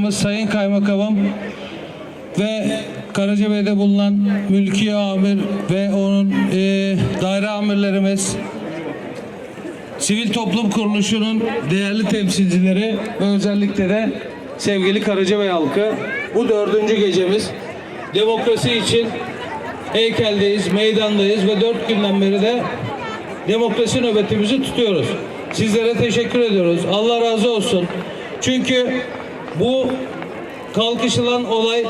başkanımız, sayın kaymakamım ve Karacabey'de bulunan mülki amir ve onun e, daire amirlerimiz, sivil toplum kuruluşunun değerli temsilcileri ve özellikle de sevgili Karacabey halkı bu dördüncü gecemiz demokrasi için heykeldeyiz, meydandayız ve dört günden beri de demokrasi nöbetimizi tutuyoruz. Sizlere teşekkür ediyoruz. Allah razı olsun. Çünkü bu kalkışılan olay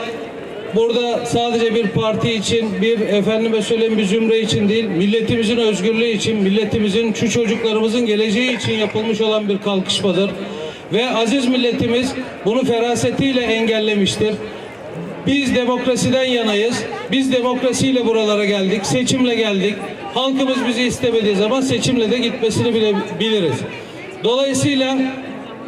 burada sadece bir parti için, bir efendime söyleyeyim bir zümre için değil, milletimizin özgürlüğü için, milletimizin, şu çocuklarımızın geleceği için yapılmış olan bir kalkışmadır. Ve aziz milletimiz bunu ferasetiyle engellemiştir. Biz demokrasiden yanayız. Biz demokrasiyle buralara geldik. Seçimle geldik. Halkımız bizi istemediği zaman seçimle de gitmesini bile biliriz. Dolayısıyla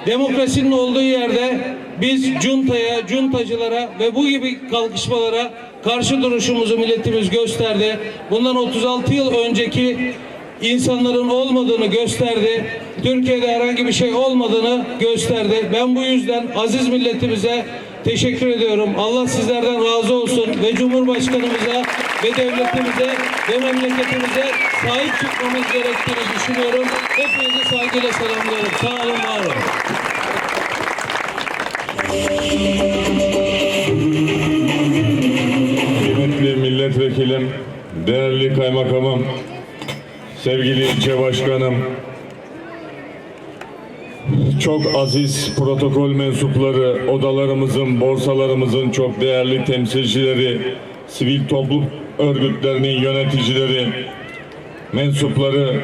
demokrasinin olduğu yerde biz cuntaya, cuntacılara ve bu gibi kalkışmalara karşı duruşumuzu milletimiz gösterdi. Bundan 36 yıl önceki insanların olmadığını gösterdi. Türkiye'de herhangi bir şey olmadığını gösterdi. Ben bu yüzden aziz milletimize teşekkür ediyorum. Allah sizlerden razı olsun ve Cumhurbaşkanımıza ve devletimize ve memleketimize sahip çıkmamız gerektiğini düşünüyorum. Hepinizi saygıyla selamlıyorum. Sağ olun, var olun. Kıymetli milletvekilim, değerli kaymakamım, sevgili ilçe başkanım, çok aziz protokol mensupları, odalarımızın, borsalarımızın çok değerli temsilcileri, sivil toplum örgütlerinin yöneticileri, mensupları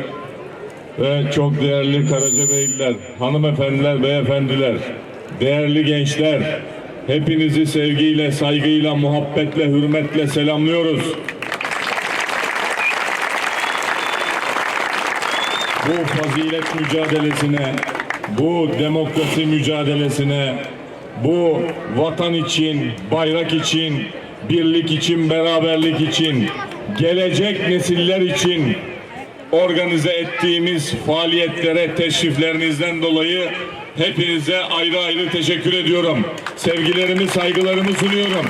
ve çok değerli Karacabeyliler, hanımefendiler, beyefendiler, değerli gençler, hepinizi sevgiyle, saygıyla, muhabbetle, hürmetle selamlıyoruz. Bu fazilet mücadelesine, bu demokrasi mücadelesine, bu vatan için, bayrak için, birlik için, beraberlik için, gelecek nesiller için organize ettiğimiz faaliyetlere teşriflerinizden dolayı hepinize ayrı ayrı teşekkür ediyorum. Sevgilerimi, saygılarımı sunuyorum.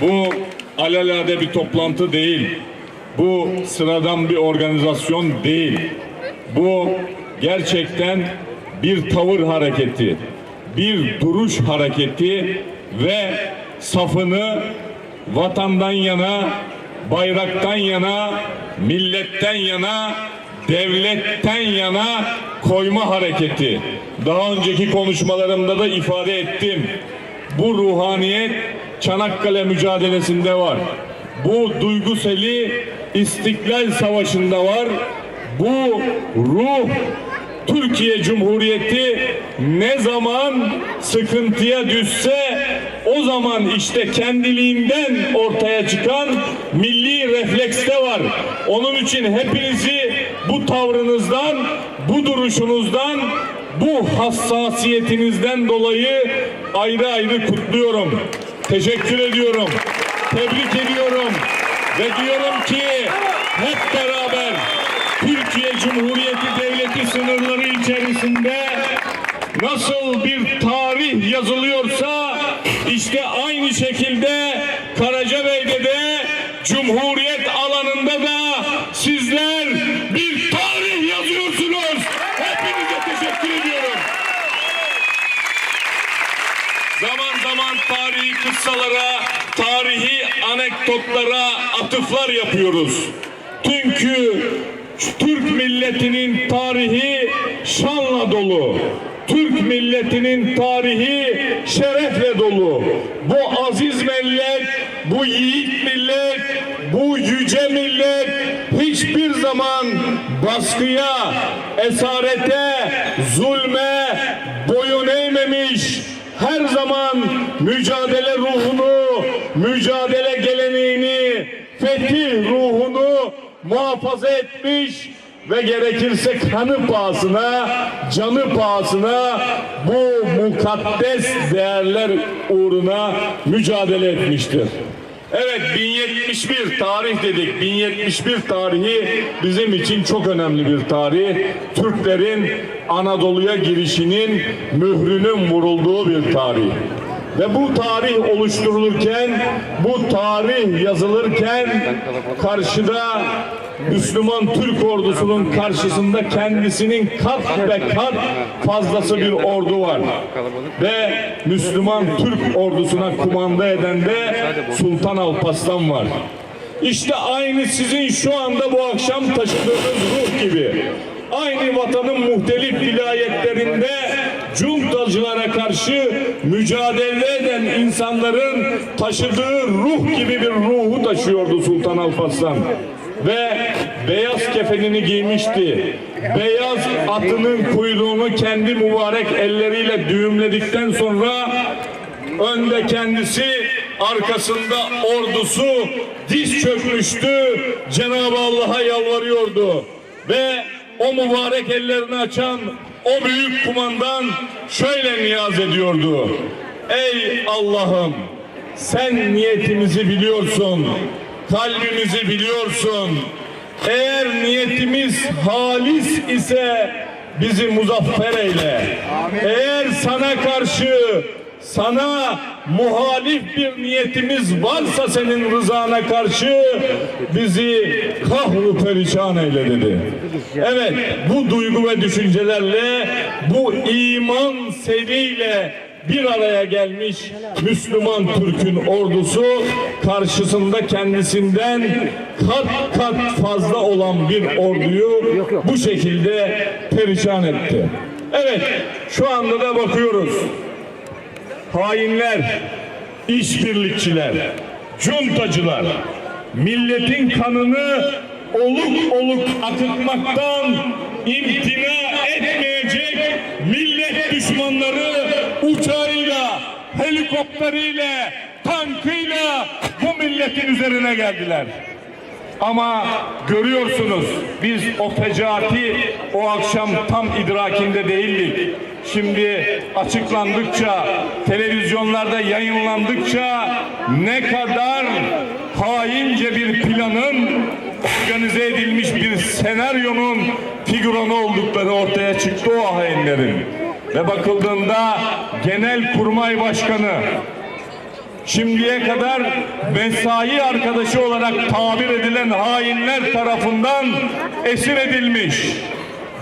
Bu alelade bir toplantı değil. Bu sıradan bir organizasyon değil. Bu gerçekten bir tavır hareketi, bir duruş hareketi ve safını vatandan yana, bayraktan yana, milletten yana, devletten yana koyma hareketi. Daha önceki konuşmalarımda da ifade ettim. Bu ruhaniyet Çanakkale mücadelesinde var. Bu duyguseli İstiklal Savaşı'nda var. Bu ruh Türkiye Cumhuriyeti ne zaman sıkıntıya düşse o zaman işte kendiliğinden ortaya çıkan milli reflekste var. Onun için hepinizi bu tavrınızdan, bu duruşunuzdan, bu hassasiyetinizden dolayı ayrı ayrı kutluyorum. Teşekkür ediyorum. Tebrik ediyorum. Ve diyorum ki hep beraber Türkiye Cumhuriyeti Devleti sınırları içerisinde nasıl bir tarih yazılıyorsa işte aynı şekilde Karacabey'de de Cumhuriyet alanında da sizler bir tarih yazıyorsunuz. Hepinize teşekkür ediyorum. Zaman zaman tarihi kıssalara, tarihi anekdotlara atıflar yapıyoruz. Çünkü Türk milletinin tarihi şanla dolu. Türk milletinin tarihi şerefle dolu. Bu aziz millet, bu yiğit millet, bu yüce millet hiçbir zaman baskıya, esarete, zulme boyun eğmemiş. Her zaman mücadele ruhunu, mücadele geleneğini, fetih ruhunu muhafaza etmiş ve gerekirse kanı pahasına, canı pahasına bu mukaddes değerler uğruna mücadele etmiştir. Evet 1071 tarih dedik. 1071 tarihi bizim için çok önemli bir tarih. Türklerin Anadolu'ya girişinin mührünün vurulduğu bir tarih. Ve bu tarih oluşturulurken, bu tarih yazılırken karşıda Müslüman Türk ordusunun karşısında kendisinin kat ve kat fazlası bir ordu var. Ve Müslüman Türk ordusuna kumanda eden de Sultan Alparslan var. İşte aynı sizin şu anda bu akşam taşıdığınız ruh gibi. Aynı vatanın muhtelif vilayetlerinde cuntacılara karşı mücadele eden insanların taşıdığı ruh gibi bir ruhu taşıyordu Sultan Alparslan. Ve beyaz kefenini giymişti. Beyaz atının kuyruğunu kendi mübarek elleriyle düğümledikten sonra önde kendisi arkasında ordusu diz çökmüştü. Cenab-ı Allah'a yalvarıyordu. Ve o mübarek ellerini açan o büyük kumandan şöyle niyaz ediyordu. Ey Allah'ım sen niyetimizi biliyorsun. Kalbimizi biliyorsun. Eğer niyetimiz halis ise bizi muzaffer eyle. Eğer sana karşı sana muhalif bir niyetimiz varsa senin rızana karşı bizi kahru perişan eyle dedi. Evet bu duygu ve düşüncelerle bu iman seviyle bir araya gelmiş Müslüman Türk'ün ordusu karşısında kendisinden kat kat fazla olan bir orduyu bu şekilde perişan etti. Evet şu anda da bakıyoruz hainler, işbirlikçiler, cuntacılar, milletin kanını oluk oluk akıtmaktan imtina etmeyecek millet düşmanları uçağıyla, helikopteriyle, tankıyla bu milletin üzerine geldiler. Ama görüyorsunuz biz o fecaati o akşam tam idrakinde değildik. Şimdi açıklandıkça, televizyonlarda yayınlandıkça ne kadar haince bir planın organize edilmiş bir senaryonun figüranı oldukları ortaya çıktı o hainlerin. Ve bakıldığında Genel Kurmay Başkanı şimdiye kadar mesai arkadaşı olarak tabir edilen hainler tarafından esir edilmiş.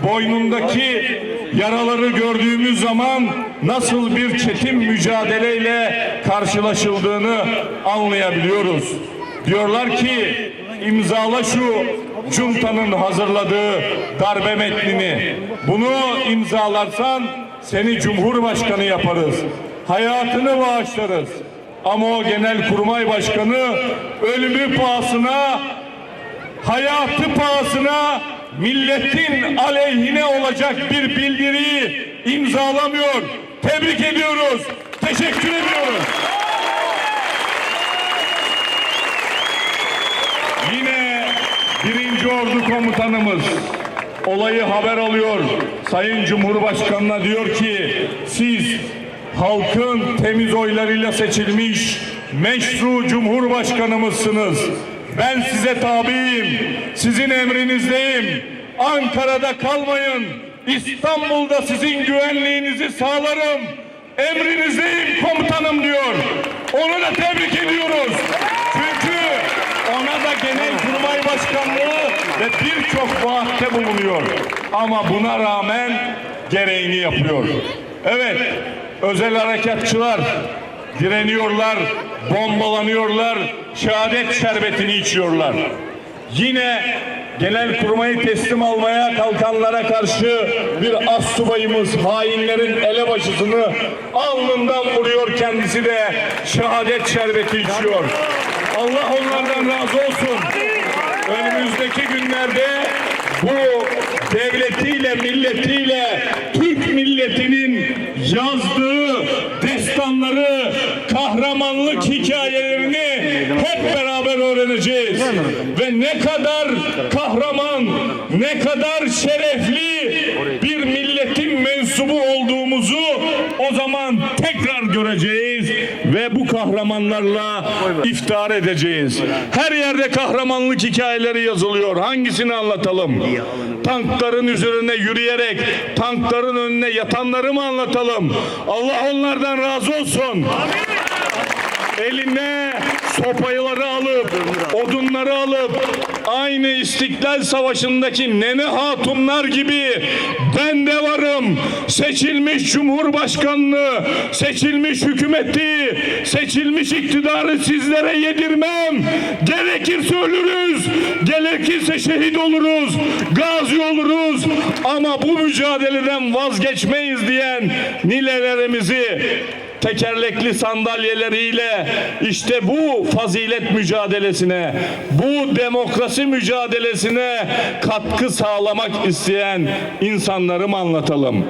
Boynundaki yaraları gördüğümüz zaman nasıl bir çetin mücadeleyle karşılaşıldığını anlayabiliyoruz. Diyorlar ki imzala şu cuntanın hazırladığı darbe metnini. Bunu imzalarsan seni cumhurbaşkanı yaparız. Hayatını bağışlarız. Ama o genelkurmay başkanı ölümü pahasına, hayatı pahasına milletin aleyhine olacak bir bildiriyi imzalamıyor. Tebrik ediyoruz. Teşekkür ediyoruz. Yine birinci ordu komutanımız olayı haber alıyor. Sayın Cumhurbaşkanı'na diyor ki siz halkın temiz oylarıyla seçilmiş meşru cumhurbaşkanımızsınız. Ben size tabiyim. Sizin emrinizdeyim. Ankara'da kalmayın. İstanbul'da sizin güvenliğinizi sağlarım. Emrinizdeyim komutanım diyor. Onu da tebrik ediyoruz. Çünkü ona da genel kurmay başkanlığı ve birçok vaatte bulunuyor. Ama buna rağmen gereğini yapıyor. Evet, özel harekatçılar direniyorlar, bombalanıyorlar, şehadet şerbetini içiyorlar. Yine genel kurmayı teslim almaya kalkanlara karşı bir as subayımız hainlerin elebaşısını alnından vuruyor kendisi de şehadet şerbeti içiyor. Allah onlardan razı olsun. Önümüzdeki günlerde bu devletiyle, milletiyle, Türk milletinin yazdığı destanları, kahramanlık hikayelerini hep beraber öğreneceğiz. Ve ne kadar kahraman, ne kadar şerefli bir milletin mensubu olduğumuzu o zaman tekrar göreceğiz kahramanlarla iftar edeceğiz. Her yerde kahramanlık hikayeleri yazılıyor. Hangisini anlatalım? Tankların üzerine yürüyerek tankların önüne yatanları mı anlatalım? Allah onlardan razı olsun. Eline sopayları alıp, odunları alıp aynı İstiklal Savaşı'ndaki Nene Hatunlar gibi ben de varım. Seçilmiş Cumhurbaşkanlığı, seçilmiş hükümeti, seçilmiş iktidarı sizlere yedirmem. Gerekirse ölürüz, gerekirse şehit oluruz, gazi oluruz ama bu mücadeleden vazgeçmeyiz diyen nilelerimizi tekerlekli sandalyeleriyle işte bu fazilet mücadelesine, bu demokrasi mücadelesine katkı sağlamak isteyen insanları mı anlatalım?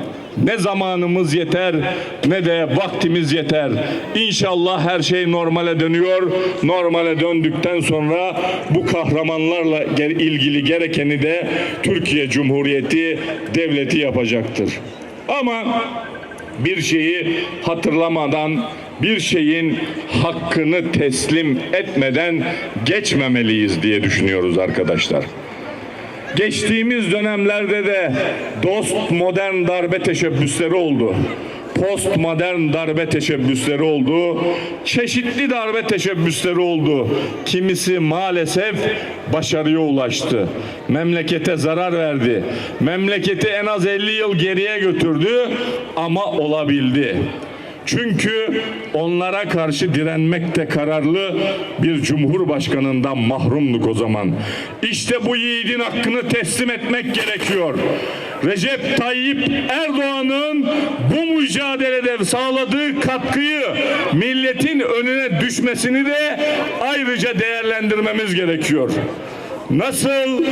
Ne zamanımız yeter ne de vaktimiz yeter. İnşallah her şey normale dönüyor. Normale döndükten sonra bu kahramanlarla ilgili gerekeni de Türkiye Cumhuriyeti devleti yapacaktır. Ama bir şeyi hatırlamadan, bir şeyin hakkını teslim etmeden geçmemeliyiz diye düşünüyoruz arkadaşlar. Geçtiğimiz dönemlerde de dost modern darbe teşebbüsleri oldu. Postmodern darbe teşebbüsleri oldu. Çeşitli darbe teşebbüsleri oldu. Kimisi maalesef başarıya ulaştı. Memlekete zarar verdi. Memleketi en az 50 yıl geriye götürdü ama olabildi. Çünkü onlara karşı direnmekte kararlı bir cumhurbaşkanından mahrumluk o zaman. İşte bu yiğidin hakkını teslim etmek gerekiyor. Recep Tayyip Erdoğan'ın bu mücadelede sağladığı katkıyı milletin önüne düşmesini de ayrıca değerlendirmemiz gerekiyor. Nasıl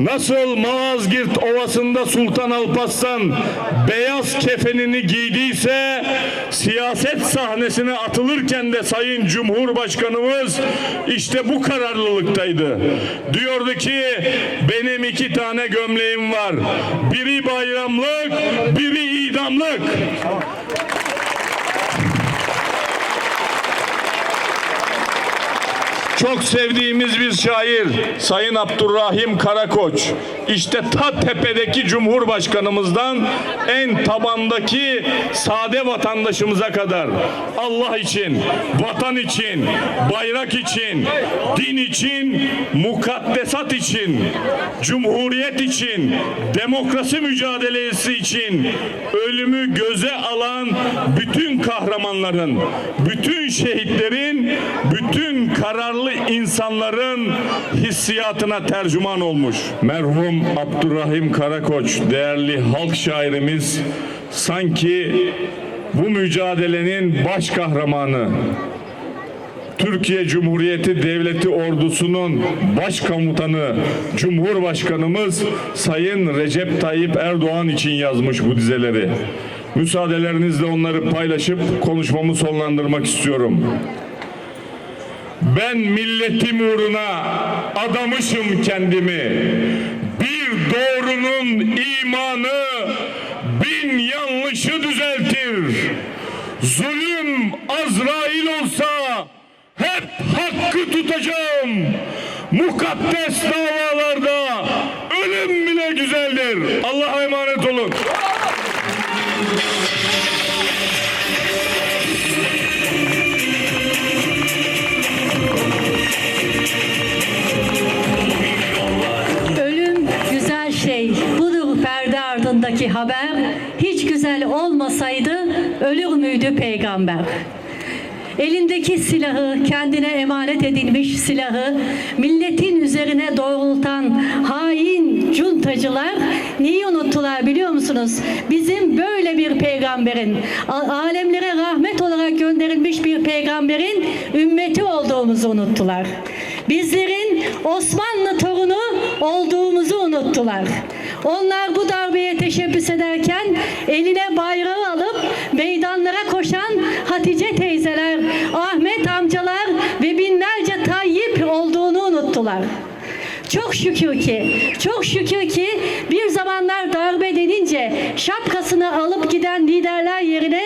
Nasıl Malazgirt Ovası'nda Sultan Alparslan beyaz kefenini giydiyse siyaset sahnesine atılırken de Sayın Cumhurbaşkanımız işte bu kararlılıktaydı. Diyordu ki benim iki tane gömleğim var. Biri bayramlık, biri idamlık. Çok sevdiğimiz bir şair Sayın Abdurrahim Karakoç. İşte ta tepedeki Cumhurbaşkanımızdan en tabandaki sade vatandaşımıza kadar Allah için, vatan için, bayrak için, din için, mukaddesat için, cumhuriyet için, demokrasi mücadelesi için ölümü göze alan bütün kahramanların, bütün şehitlerin, bütün kararlı insanların hissiyatına tercüman olmuş. Merhum Abdurrahim Karakoç, değerli halk şairimiz sanki bu mücadelenin baş kahramanı, Türkiye Cumhuriyeti Devleti Ordusu'nun başkomutanı Cumhurbaşkanımız Sayın Recep Tayyip Erdoğan için yazmış bu dizeleri. Müsaadelerinizle onları paylaşıp konuşmamı sonlandırmak istiyorum. Ben milletim uğruna adamışım kendimi. Bir doğrunun imanı bin yanlışı düzeltir. Zulüm Azrail olsa hep hakkı tutacağım. Mukaddes davalarda ölüm bile güzeldir. Allah'a emanet olun. Ölüm güzel şey. Budur perde ardındaki haber. Hiç güzel olmasaydı ölür müydü peygamber? Elindeki silahı, kendine emanet edilmiş silahı milletin üzerine doğrultan hain cuntacılar neyi unuttular biliyor musunuz? Bizim böyle bir peygamberin, alemlere rahmet olarak gönderilmiş bir peygamberin ümmeti olduğumuzu unuttular. Bizlerin Osmanlı torunu olduğumuzu unuttular. Onlar bu darbeye teşebbüs ederken eline bayrağı alıp meydanlara koşan Hatice teyzeler, Ahmet amcalar ve binlerce Tayyip olduğunu unuttular. Çok şükür ki, çok şükür ki bir zamanlar darbe denince şapkasını alıp giden liderler yerine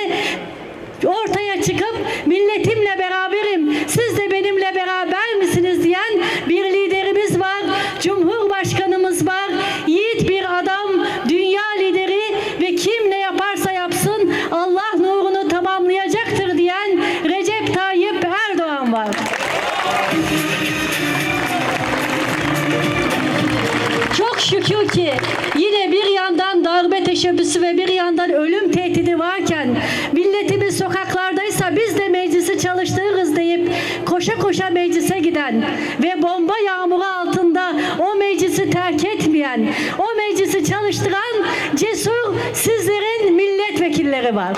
ortaya çıkıp milletimle beraber düzenleyen, o meclisi çalıştıran cesur sizlerin milletvekilleri var.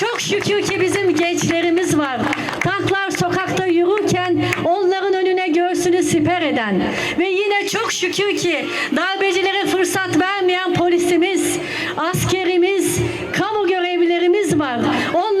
Çok şükür ki bizim gençlerimiz var. Tanklar sokakta yürürken onların önüne göğsünü siper eden ve yine çok şükür ki darbecilere fırsat vermeyen polisimiz, askerimiz, kamu görevlilerimiz var. Onlar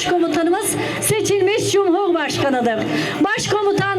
Başkomutanımız seçilmiş Cumhurbaşkanı'dır. Başkomutan